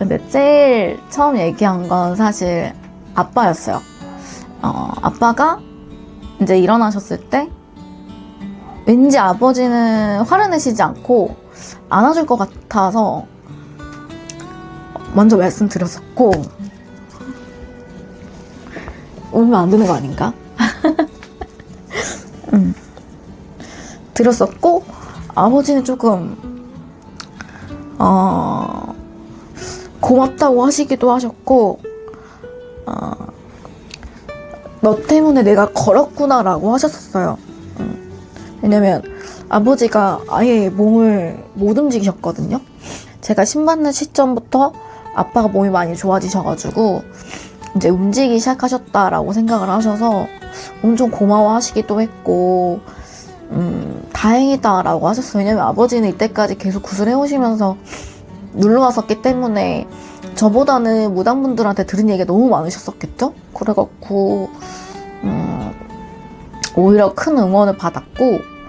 근데 제일 처음 얘기한 건 사실 아빠였어요. 어, 아빠가 이제 일어나셨을 때 왠지 아버지는 화를 내시지 않고 안아줄 것 같아서 먼저 말씀드렸었고 울면 안 되는 거 아닌가? 음. 드렸었고 아버지는 조금 어 고맙다고 하시기도 하셨고 어, 너 때문에 내가 걸었구나 라고 하셨었어요. 음. 왜냐면 아버지가 아예 몸을 못 움직이셨거든요. 제가 신받는 시점부터 아빠가 몸이 많이 좋아지셔가지고 이제 움직이기 시작하셨다라고 생각을 하셔서 엄청 고마워하시기도 했고 음, 다행이다라고 하셨어요. 왜냐면 아버지는 이때까지 계속 구슬해 오시면서 눌러왔었기 때문에 저보다는 무당분들한테 들은 얘기가 너무 많으셨었겠죠? 그래갖고 음, 오히려 큰 응원을 받았고